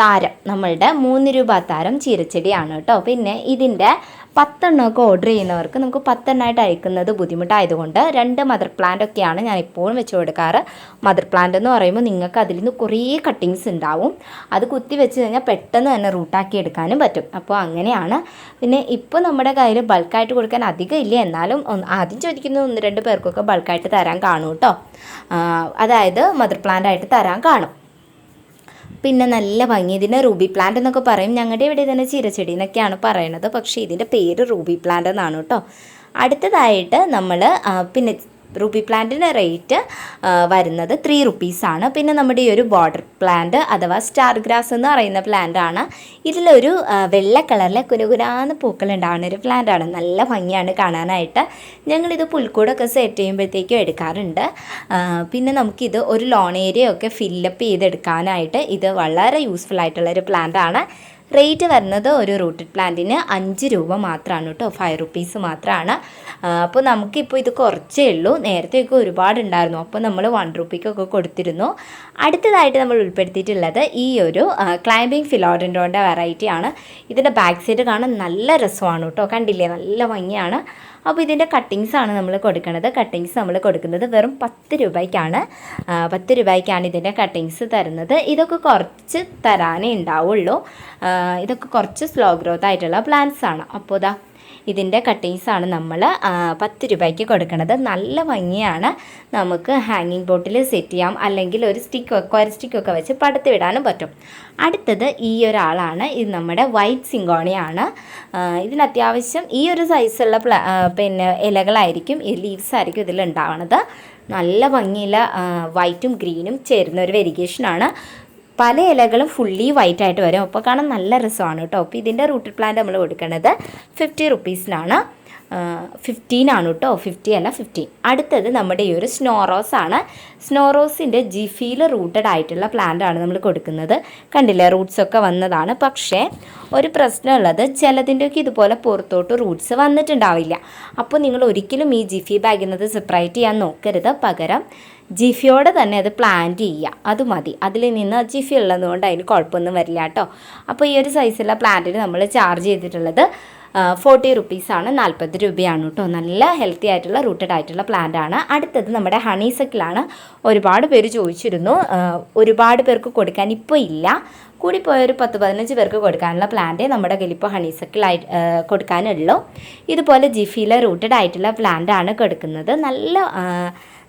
Speaker 1: താരം. നമ്മളുടെ മൂന്ന് രൂപ താരം ചീരച്ചെടിയാണ് കേട്ടോ പിന്നെ ഇതിന്റെ പത്തെണ്ണമൊക്കെ ഓർഡർ ചെയ്യുന്നവർക്ക് നമുക്ക് പത്തെണ്ണമായിട്ട് അയക്കുന്നത് ബുദ്ധിമുട്ടായതുകൊണ്ട് രണ്ട് മദർ പ്ലാന്റ് ഒക്കെയാണ് ഞാൻ ഇപ്പോഴും വെച്ച് കൊടുക്കാറ്. മദർ പ്ലാന്റ് എന്ന് പറയുമ്പോൾ നിങ്ങൾക്ക് അതിൽ നിന്ന് കുറേ കട്ടിങ്സ് ഉണ്ടാവും. അത് കുത്തി വെച്ച് കഴിഞ്ഞാൽ പെട്ടെന്ന് തന്നെ റൂട്ടാക്കി എടുക്കാനും പറ്റും. അപ്പോൾ അങ്ങനെയാണ്. പിന്നെ ഇപ്പോൾ നമ്മുടെ കയ്യിൽ ബൾക്കായിട്ട് കൊടുക്കാൻ അധികം ഇല്ല. എന്നാലും ആദ്യം ചോദിക്കുന്ന ഒന്ന് രണ്ട് പേർക്കൊക്കെ ബൾക്കായിട്ട് തരാൻ കാണും കേട്ടോ. അതായത് മദർ പ്ലാന്റ് ആയിട്ട് തരാൻ കാണും. പിന്നെ നല്ല ഭംഗി. ഇതിനെ റൂബി പ്ലാന്റ് എന്നൊക്കെ പറയും. ഞങ്ങളുടെ ഇവിടെ ഇതിനെ ചീരച്ചെടി എന്നൊക്കെയാണ് പറയണത്. പക്ഷേ ഇതിന്റെ പേര് റൂബി പ്ലാന്റ് എന്നാണ് കേട്ടോ. അടുത്തതായിട്ട് നമ്മൾ പിന്നെ റൂബി പ്ലാന്റിന് റേറ്റ് വരുന്നത് ത്രീ റുപ്പീസാണ് പിന്നെ നമ്മുടെ ഈ ഒരു ബോർഡർ പ്ലാന്റ് അഥവാ സ്റ്റാർ ഗ്രാസ് എന്ന് പറയുന്ന പ്ലാന്റ് ആണ്. ഇതിലൊരു വെള്ള കളറിലെ കുനുകുനാന്ന് പൂക്കൾ ഉണ്ടാകുന്ന ഒരു പ്ലാന്റ് ആണ്. നല്ല ഭംഗിയാണ് കാണാനായിട്ട്. ഞങ്ങളിത് പുൽക്കൂടൊക്കെ സെറ്റ് ചെയ്യുമ്പോഴത്തേക്കും എടുക്കാറുണ്ട്. പിന്നെ നമുക്കിത് ഒരു ലോൺ ഏരിയ ഒക്കെ ഫില്ലപ്പ് ചെയ്തെടുക്കാനായിട്ട് ഇത് വളരെ യൂസ്ഫുൾ ആയിട്ടുള്ളൊരു പ്ലാന്റ് ആണ്. റേറ്റ് വരുന്നത് ഒരു റൂട്ടഡ് പ്ലാന്റിന് അഞ്ച് രൂപ മാത്രമാണ് കേട്ടോ. ഫൈവ് റുപ്പീസ് മാത്രമാണ് അപ്പോൾ നമുക്കിപ്പോൾ ഇത് കുറച്ചേ ഉള്ളൂ. നേരത്തെയൊക്കെ ഒരുപാട് ഉണ്ടായിരുന്നു അപ്പോൾ നമ്മൾ വൺ റുപ്പിക്കൊക്കെ കൊടുത്തിരുന്നു. അടുത്തതായിട്ട് നമ്മൾ ഉൾപ്പെടുത്തിയിട്ടുള്ളത് ഈ ഒരു ക്ലൈംബിംഗ് ഫിലോഡൻഡോന്റെ വെറൈറ്റിയാണ് ഇതിന്റെ ബാക്ക് സൈഡ് കാണാൻ നല്ല രസമാണ് കേട്ടോ. കണ്ടില്ലേ? നല്ല ഭംഗിയാണ്. അപ്പോൾ ഇതിന്റെ ആണ് നമ്മൾ കൊടുക്കുന്നത് കട്ടിങ്സ് നമ്മൾ കൊടുക്കുന്നത് വെറും പത്ത് രൂപയ്ക്കാണ്. പത്ത് രൂപയ്ക്കാണ് ഇതിന്റെ കട്ടിങ്സ് തരുന്നത്. ഇതൊക്കെ കുറച്ച് തരാനേ ഉണ്ടാവുള്ളൂ. ഇതൊക്കെ കുറച്ച് സ്ലോ ഗ്രോത്ത് ആയിട്ടുള്ള പ്ലാന്റ്സ് ആണ്. അപ്പോൾ ഇതാ ഇതിന്റെ കട്ടിങ്സാണ് നമ്മൾ പത്ത് രൂപയ്ക്ക് കൊടുക്കുന്നത് നല്ല ഭംഗിയാണ്. നമുക്ക് ഹാങ്ങിങ് ബോട്ടിൽ സെറ്റ് ചെയ്യാം. അല്ലെങ്കിൽ ഒരു സ്റ്റിക്ക് ഒരു സ്റ്റിക്കൊക്കെ വെച്ച് പടുത്ത് വിടാനും പറ്റും. അടുത്തത് ഈ ഒരാളാണ്. ഇത് നമ്മുടെ വൈറ്റ് സിങ്കോണിയാണ് ഇതിന് അത്യാവശ്യം ഈ ഒരു സൈസുള്ള പ്ല പിന്നെ ഇലകളായിരിക്കും ഈ ലീവ്സ് ആയിരിക്കും ഇതിലുണ്ടാവുന്നത് നല്ല ഭംഗിയുള്ള വൈറ്റും ഗ്രീനും ചേരുന്ന ഒരു വെരിഗേഷനാണ് പല ഇലകളും ഫുള്ളി വൈറ്റ് ആയിട്ട് വരും. അപ്പോൾ കാണാൻ നല്ല രസമാണ് കേട്ടോ. അപ്പോൾ ഇതിന്റെ റൂട്ടഡ് പ്ലാന്റ് നമ്മൾ കൊടുക്കുന്നത് ഫിഫ്റ്റി റുപ്പീസിനാണ് ഫിഫ്റ്റീൻ ആണ് കേട്ടോ ഫിഫ്റ്റി അല്ല ഫിഫ്റ്റീൻ അടുത്തത് നമ്മുടെ ഈ ഒരു സ്നോറോസ് ആണ്. സ്നോറോസിന്റെ ജിഫിയിൽ റൂട്ടഡ് ആയിട്ടുള്ള പ്ലാന്റ് ആണ് നമ്മൾ കൊടുക്കുന്നത്. കണ്ടില്ലേ റൂട്ട്സ് ഒക്കെ വന്നതാണ്. പക്ഷേ ഒരു പ്രശ്നമുള്ളത് ചിലതിന്റെയൊക്കെ ഇതുപോലെ പുറത്തോട്ട് റൂട്ട്സ് വന്നിട്ടുണ്ടാവില്ല. അപ്പോൾ നിങ്ങൾ ഒരിക്കലും ഈ ജിഫി ബാഗിൽ നിന്ന് സെപ്പറേറ്റ് ചെയ്യാൻ നോക്കരുത്. പകരം ജിഫിയോടെ തന്നെ അത് പ്ലാന്റ് ചെയ്യുക. അത് മതി. അതിൽ നിന്ന് ജിഫി ഉള്ളതുകൊണ്ട് അതിന് കുഴപ്പമൊന്നും വരില്ല കേട്ടോ. അപ്പോൾ ഈ ഒരു സൈസുള്ള പ്ലാന്റിന് നമ്മൾ ചാർജ് ചെയ്തിട്ടുള്ളത് ഫോർട്ടി റുപ്പീസാണ് നാൽപ്പത് രൂപയാണ് കേട്ടോ. നല്ല ഹെൽത്തി ആയിട്ടുള്ള റൂട്ടഡ് ആയിട്ടുള്ള പ്ലാന്റ് ആണ്. അടുത്തത് നമ്മുടെ ഹണീസക്കിലാണ് ഒരുപാട് പേര് ചോദിച്ചിരുന്നു. ഒരുപാട് പേർക്ക് കൊടുക്കാൻ ഇപ്പോൾ ഇല്ല. കൂടിപ്പോയ ഒരു പത്ത് പതിനഞ്ച് പേർക്ക് കൊടുക്കാനുള്ള പ്ലാന്റ് നമ്മുടെ കയ്യിൽ ഇപ്പോൾ ഹണീസക്കിലായി കൊടുക്കാനുള്ളൂ. ഇതുപോലെ ജിഫിയിലെ റൂട്ടഡ് ആയിട്ടുള്ള പ്ലാന്റ് ആണ് കൊടുക്കുന്നത്. നല്ല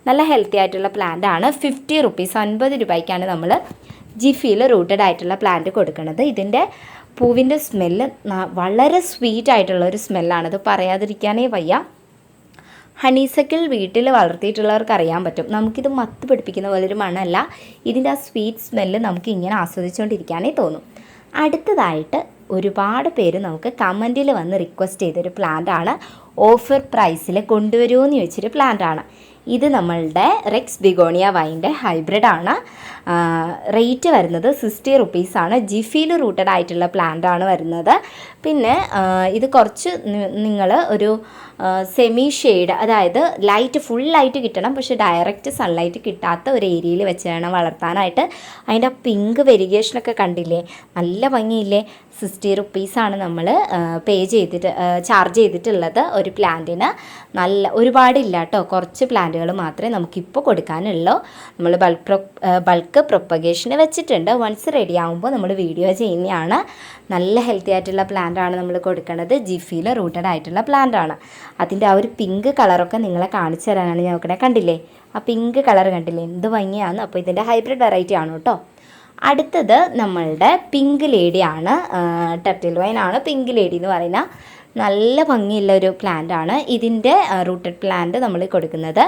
Speaker 1: നല്ല ഹെൽത്തി ആയിട്ടുള്ള പ്ലാന്റ് ആണ്. ഫിഫ്റ്റി റുപ്പീസ് അൻപത് രൂപയ്ക്കാണ് നമ്മൾ ജിഫിയിൽ റൂട്ടഡ് ആയിട്ടുള്ള പ്ലാന്റ് കൊടുക്കുന്നത് ഇതിന്റെ പൂവിന്റെ സ്മെല്ല് വളരെ സ്വീറ്റ് ആയിട്ടുള്ള ഒരു സ്മെല്ലാണ് ഇത് പറയാതിരിക്കാനേ വയ്യ. ഹണീസക്കിൾ വീട്ടിൽ വളർത്തിയിട്ടുള്ളവർക്ക് അറിയാൻ പറ്റും. നമുക്കിത് മത്ത് പിടിപ്പിക്കുന്ന പോലെ ഒരു മണമല്ല. ഇതിന്റെ ആ സ്വീറ്റ് സ്മെല്ല് നമുക്ക് ഇങ്ങനെ ആസ്വദിച്ചുകൊണ്ടിരിക്കാനേ തോന്നും. അടുത്തതായിട്ട് ഒരുപാട് പേര് നമുക്ക് കമന്റിൽ വന്ന് റിക്വസ്റ്റ് ചെയ്തൊരു പ്ലാന്റ് ആണ്. ഓഫർ പ്രൈസിൽ കൊണ്ടുവരുമോ എന്ന് ചോദിച്ചൊരു പ്ലാന്റ് ആണ്. ഇത് നമ്മളുടെ റെക്സ് ബിഗോണിയ വൈന്റെ ഹൈബ്രിഡ് ആണ്. റേറ്റ് വരുന്നത് സിക്സ്റ്റി റുപ്പീസാണ് ജിഫിയിൽ റൂട്ടഡ് ആയിട്ടുള്ള പ്ലാന്റ് ആണ് വരുന്നത്. പിന്നെ ഇത് കുറച്ച് നിങ്ങൾ ഒരു സെമി ഷെയ്ഡ് അതായത് ലൈറ്റ് ഫുൾ ലൈറ്റ് കിട്ടണം പക്ഷേ ഡയറക്റ്റ് സൺലൈറ്റ് കിട്ടാത്ത ഒരു ഏരിയയിൽ വെച്ച് വേണം വളർത്താനായിട്ട്. അതിന്റെ ആ പിങ്ക് വെരിഗേഷനൊക്കെ കണ്ടില്ലേ? നല്ല ഭംഗിയില്ലേ? സിക്സ്റ്റി റുപ്പീസാണ് നമ്മൾ പേ ചെയ്തിട്ട് ചാർജ് ചെയ്തിട്ടുള്ളത് ഒരു പ്ലാന്റിന് നല്ല ഒരുപാടില്ല കേട്ടോ കുറച്ച് പ്ലാന്റുകൾ മാത്രമേ നമുക്കിപ്പോൾ കൊടുക്കാനുള്ളൂ. നമ്മൾ ബൾക്ക് പ്രൊ ബൾക്ക് പ്രൊപ്പഗേഷന് വെച്ചിട്ടുണ്ട്. വൺസ് റെഡി ആകുമ്പോൾ നമ്മൾ വീഡിയോ ചെയ്യുന്നതാണ്. നല്ല ഹെൽത്തി ആയിട്ടുള്ള പ്ലാന്റ് ആണ് നമ്മൾ കൊടുക്കുന്നത് ജിഫിയിൽ റൂട്ടഡ് ആയിട്ടുള്ള പ്ലാന്റ് ആണ്. അതിന്റെ ആ ഒരു പിങ്ക് കളറൊക്കെ നിങ്ങളെ കാണിച്ചു തരാനാണ് ഞാൻ നോക്കണേ. കണ്ടില്ലേ? ആ പിങ്ക് കളർ കണ്ടില്ലേ? എന്ത് ഭംഗിയാണ്. അപ്പോൾ ഇതിന്റെ ഹൈബ്രിഡ് വെറൈറ്റി ആണ് കേട്ടോ. അടുത്തത് നമ്മളുടെ പിങ്ക് ലേഡിയാണ് വൈൻ ആണ് പിങ്ക് ലേഡി എന്ന് പറയുന്ന നല്ല ഭംഗിയുള്ള ഒരു പ്ലാന്റ് ആണ്. ഇതിന്റെ റൂട്ടഡ് പ്ലാന്റ് നമ്മൾ കൊടുക്കുന്നത്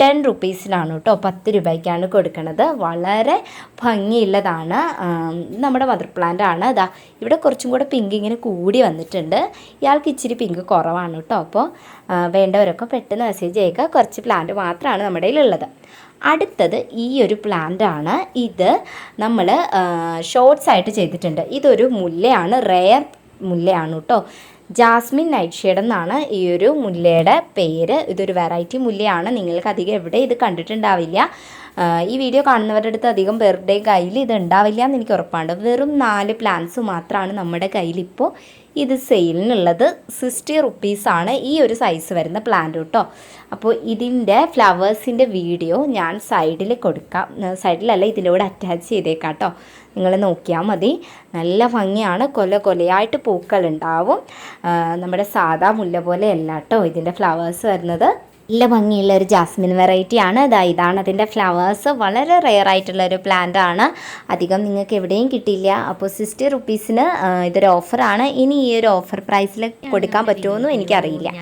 Speaker 1: ടെൻ റുപ്പീസിനാണ് കേട്ടോ പത്ത് രൂപയ്ക്കാണ് കൊടുക്കുന്നത് വളരെ ഭംഗിയുള്ളതാണ്. നമ്മുടെ മദർ പ്ലാന്റ് ആണ്. ഇതാ ഇവിടെ കുറച്ചും കൂടെ പിങ്ക് ഇങ്ങനെ കൂടി വന്നിട്ടുണ്ട്. ഇയാൾക്ക് ഇച്ചിരി പിങ്ക് കുറവാണ് കേട്ടോ. അപ്പോൾ വേണ്ടവരൊക്കെ പെട്ടെന്ന് മെസ്സേജ് ചെയ്യുക കുറച്ച് പ്ലാന്റ് മാത്രമാണ് നമ്മുടെ ഉള്ളത് അടുത്തത് ഈ ഒരു പ്ലാന്റ് ആണ്. ഇത് നമ്മൾ ഷോർട്സ് ആയിട്ട് ചെയ്തിട്ടുണ്ട്. ഇതൊരു മുല്ലയാണ് റെയർ മുല്ലയാണ് കേട്ടോ. ജാസ്മിൻ നൈറ്റ് ഷെയ്ഡ് എന്നാണ് ഈ ഒരു മുല്ലയുടെ പേര്. ഇതൊരു വെറൈറ്റി മുല്ലയാണ്. നിങ്ങൾക്ക് അധികം എവിടെ ഇത് കണ്ടിട്ടുണ്ടാവില്ല. ഈ വീഡിയോ കാണുന്നവരുടെ അടുത്ത് അധികം പേരുടെ കയ്യിൽ ഇത് ഉണ്ടാവില്ല എന്ന് എനിക്ക് ഉറപ്പാണ്. വെറും നാല് പ്ലാന്റ്സ് മാത്രമാണ് നമ്മുടെ കയ്യിൽ ഇപ്പോൾ ഇത് സെയിലിനുള്ളത് സിക്സ്റ്റി റുപ്പീസാണ് ഈ ഒരു സൈസ് വരുന്ന പ്ലാന്റ് കേട്ടോ. അപ്പോൾ ഇതിന്റെ ഫ്ലവേഴ്സിന്റെ വീഡിയോ ഞാൻ സൈഡിൽ കൊടുക്കാം. സൈഡിലല്ല ഇതിന്റെ കൂടെ അറ്റാച്ച് ചെയ്തേക്കാം കേട്ടോ. നിങ്ങൾ നോക്കിയാൽ മതി. നല്ല ഭംഗിയാണ്. കൊല കൊലയായിട്ട് പൂക്കൾ ഉണ്ടാവും. നമ്മുടെ സാധാ മുല്ല പോലെ അല്ല കേട്ടോ ഇതിന്റെ ഫ്ലവേഴ്സ് വരുന്നത്. നല്ല ഭംഗിയുള്ള ഒരു ജാസ്മിൻ വെറൈറ്റി ആണ്. ഇതാ ഇതാണ് അതിന്റെ ഫ്ലവേഴ്സ് വളരെ റെയർ ആയിട്ടുള്ള ഒരു പ്ലാന്റ് ആണ്. അധികം നിങ്ങൾക്ക് എവിടെയും കിട്ടിയില്ല. അപ്പോൾ സിക്സ്റ്റി റുപ്പീസിന് ഇതൊരു ഓഫറാണ് ഇനി ഈ ഒരു ഓഫർ പ്രൈസിൽ കൊടുക്കാൻ പറ്റുമോ എന്നും എനിക്കറിയില്ല.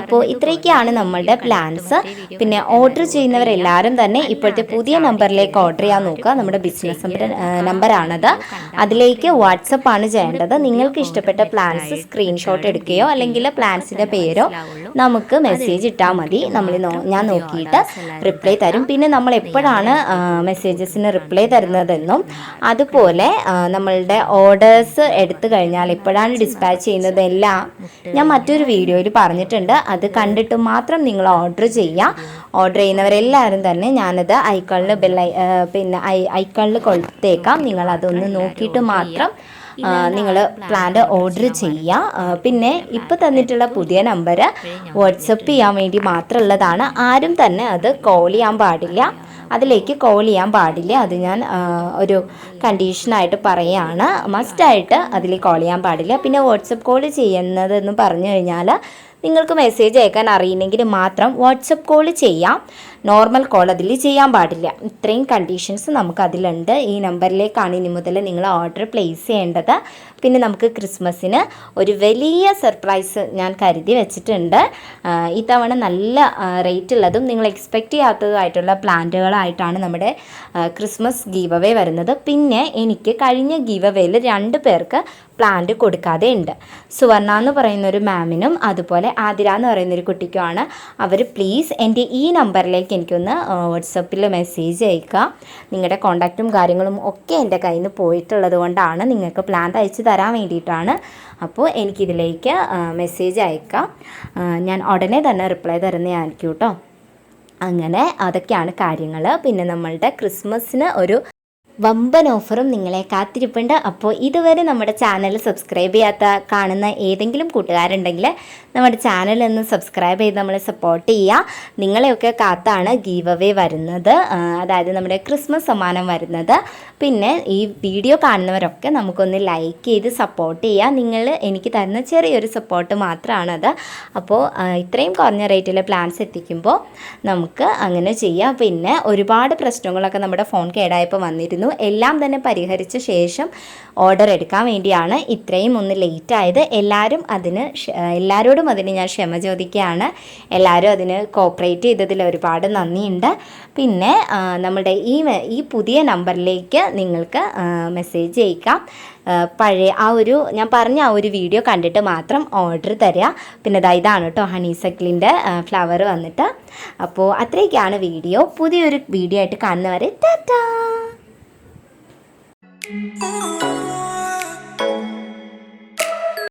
Speaker 1: അപ്പോൾ ഇത്രയൊക്കെയാണ് നമ്മളുടെ പ്ലാൻസ് പിന്നെ ഓർഡർ ചെയ്യുന്നവരെല്ലാവരും തന്നെ ഇപ്പോഴത്തെ പുതിയ നമ്പറിലേക്ക് ഓർഡർ ചെയ്യാൻ നോക്കുക. നമ്മുടെ ബിസിനസ് നമ്പർ നമ്പറാണത് അതിലേക്ക് വാട്സപ്പ് ആണ് ചെയ്യേണ്ടത്. നിങ്ങൾക്ക് ഇഷ്ടപ്പെട്ട പ്ലാൻസ് സ്ക്രീൻഷോട്ട് എടുക്കുകയോ അല്ലെങ്കിൽ പ്ലാൻസിന്റെ പേരോ നമുക്ക് മെസ്സേജ് ഇട്ടാൽ മതി. നമ്മൾ ഞാൻ നോക്കിയിട്ട് റിപ്ലൈ തരും. പിന്നെ നമ്മൾ എപ്പോഴാണ് മെസ്സേജസിന് റിപ്ലൈ തരുന്നതെന്നും അതുപോലെ നമ്മളുടെ ഓർഡേഴ്സ് എടുത്തു കഴിഞ്ഞാൽ എപ്പോഴാണ് ഡിസ്പാച്ച് ചെയ്യുന്നതെല്ലാം ഞാൻ മറ്റൊരു വീഡിയോയിൽ പറഞ്ഞിട്ടുണ്ട്. അത് കണ്ടിട്ട് മാത്രം നിങ്ങൾ ഓർഡർ ചെയ്യുക ഓർഡർ ചെയ്യുന്നവരെല്ലാവരും തന്നെ ഞാനത് ഐക്കണിൽ ബെല്ലൈ പിന്നെ ഐ ഐക്കണിൽ കൊടുത്തേക്കാം. നിങ്ങൾ അതൊന്ന് നോക്കിയിട്ട് മാത്രം നിങ്ങൾ പ്ലാന്റ് ഓർഡർ ചെയ്യുക പിന്നെ ഇപ്പോൾ തന്നിട്ടുള്ള പുതിയ നമ്പർ വാട്സപ്പ് ചെയ്യാൻ വേണ്ടി മാത്രമുള്ളതാണ്. ആരും തന്നെ അത് കോൾ ചെയ്യാൻ പാടില്ല. അതിലേക്ക് കോൾ ചെയ്യാൻ പാടില്ല. അത് ഞാൻ ഒരു കണ്ടീഷനായിട്ട് പറയുകയാണ് മസ്റ്റായിട്ട് അതിൽ കോൾ ചെയ്യാൻ പാടില്ല. പിന്നെ വാട്സപ്പ് കോൾ ചെയ്യുന്നതെന്ന് പറഞ്ഞു കഴിഞ്ഞാൽ നിങ്ങൾക്ക് മെസ്സേജ് അയക്കാൻ അറിയില്ലെങ്കിൽ മാത്രം വാട്സപ്പ് കോൾ ചെയ്യാം. നോർമൽ കോൾ അതിൽ ചെയ്യാൻ പാടില്ല. ഇത്രയും കണ്ടീഷൻസ് നമുക്ക് അതിലുണ്ട് ഈ നമ്പറിലേക്കാണ് ഇനി മുതൽ നിങ്ങൾ ഓർഡർ പ്ലേസ് ചെയ്യേണ്ടത്. പിന്നെ നമുക്ക് ക്രിസ്മസിന് ഒരു വലിയ സർപ്രൈസ് ഞാൻ കരുതി വെച്ചിട്ടുണ്ട്. ഇത്തവണ നല്ല റേറ്റ് ഉള്ളതും നിങ്ങൾ എക്സ്പെക്റ്റ് ചെയ്യാത്തതുമായിട്ടുള്ള പ്ലാന്റുകളായിട്ടാണ് നമ്മുടെ ക്രിസ്മസ് ഗീവ് അവേ വരുന്നത്. പിന്നെ എനിക്ക് കഴിഞ്ഞ ഗീവ് അവേയിൽ രണ്ട് പേർക്ക് പ്ലാന്റ് കൊടുക്കാതെ ഉണ്ട്. സുവർണ എന്ന് പറയുന്ന ഒരു മാമിനും അതുപോലെ ആതിര എന്ന് പറയുന്ന ഒരു കുട്ടിക്കുമാണ്. അവർ പ്ലീസ് എന്റെ ഈ നമ്പറിലേക്ക് എനിക്കൊന്ന് വാട്സപ്പിൽ മെസ്സേജ് അയക്കുക നിങ്ങളുടെ കോണ്ടാക്റ്റും കാര്യങ്ങളും ഒക്കെ എന്റെ കയ്യിൽ നിന്ന് പോയിട്ടുള്ളത് കൊണ്ടാണ് നിങ്ങൾക്ക് പ്ലാൻ അയച്ചു തരാൻ വേണ്ടിയിട്ടാണ്. അപ്പോൾ എനിക്കിതിലേക്ക് മെസ്സേജ് അയക്കാം. ഞാൻ ഉടനെ തന്നെ റിപ്ലൈ തരുന്നതായിരിക്കും കേട്ടോ. അങ്ങനെ അതൊക്കെയാണ് കാര്യങ്ങൾ പിന്നെ നമ്മളുടെ ക്രിസ്മസിന് ഒരു വമ്പൻ ഓഫറും നിങ്ങളെ കാത്തിരിപ്പുണ്ട്. അപ്പോൾ ഇതുവരെ നമ്മുടെ ചാനൽ സബ്സ്ക്രൈബ് ചെയ്യാത്ത കാണുന്ന ഏതെങ്കിലും കൂട്ടുകാരുണ്ടെങ്കിൽ നമ്മുടെ ചാനൽ ഒന്ന് സബ്സ്ക്രൈബ് ചെയ്ത് നമ്മളെ സപ്പോർട്ട് ചെയ്യുക. നിങ്ങളെയൊക്കെ കാത്താണ് ഗീവ് അവേ വരുന്നത് അതായത് നമ്മുടെ ക്രിസ്മസ് സമ്മാനം വരുന്നത്. പിന്നെ ഈ വീഡിയോ കാണുന്നവരൊക്കെ നമുക്കൊന്ന് ലൈക്ക് ചെയ്ത് സപ്പോർട്ട് ചെയ്യുക. നിങ്ങൾ എനിക്ക് തരുന്ന ചെറിയൊരു സപ്പോർട്ട് മാത്രമാണത് അപ്പോൾ ഇത്രയും കുറഞ്ഞ റേറ്റിൽ പ്ലാൻസ് എത്തിക്കുമ്പോൾ നമുക്ക് അങ്ങനെ ചെയ്യാം. പിന്നെ ഒരുപാട് പ്രശ്നങ്ങളൊക്കെ നമ്മുടെ ഫോൺ കേടായപ്പോൾ വന്നിരുന്നു. എല്ലാം തന്നെ പരിഹരിച്ച ശേഷം ഓർഡർ എടുക്കാൻ വേണ്ടിയാണ് ഇത്രയും ഒന്ന് ലേറ്റ് ആയത്. എല്ലാവരും അതിന് എല്ലാവരോടും അതിന് ഞാൻ ക്ഷമ ചോദിക്കുകയാണ്. എല്ലാവരും അതിന് കോപ്പറേറ്റ് ചെയ്തതിൽ ഒരുപാട് നന്ദിയുണ്ട്. പിന്നെ നമ്മുടെ ഈ ഈ പുതിയ നമ്പറിലേക്ക് നിങ്ങൾക്ക് മെസ്സേജ് ചെയ്യിക്കാം പഴയ ആ ഒരു ഞാൻ പറഞ്ഞ ആ ഒരു വീഡിയോ കണ്ടിട്ട് മാത്രം ഓർഡർ തരിക പിന്നെ ഇതാ ഇതാണ് കേട്ടോ ഹണീസക്കിളിന്റെ ഫ്ലവർ വന്നിട്ട്. അപ്പോൾ അത്രയൊക്കെയാണ് വീഡിയോ പുതിയൊരു വീഡിയോ ആയിട്ട് കാണുന്നവരെ ടാറ്റാ Ooh.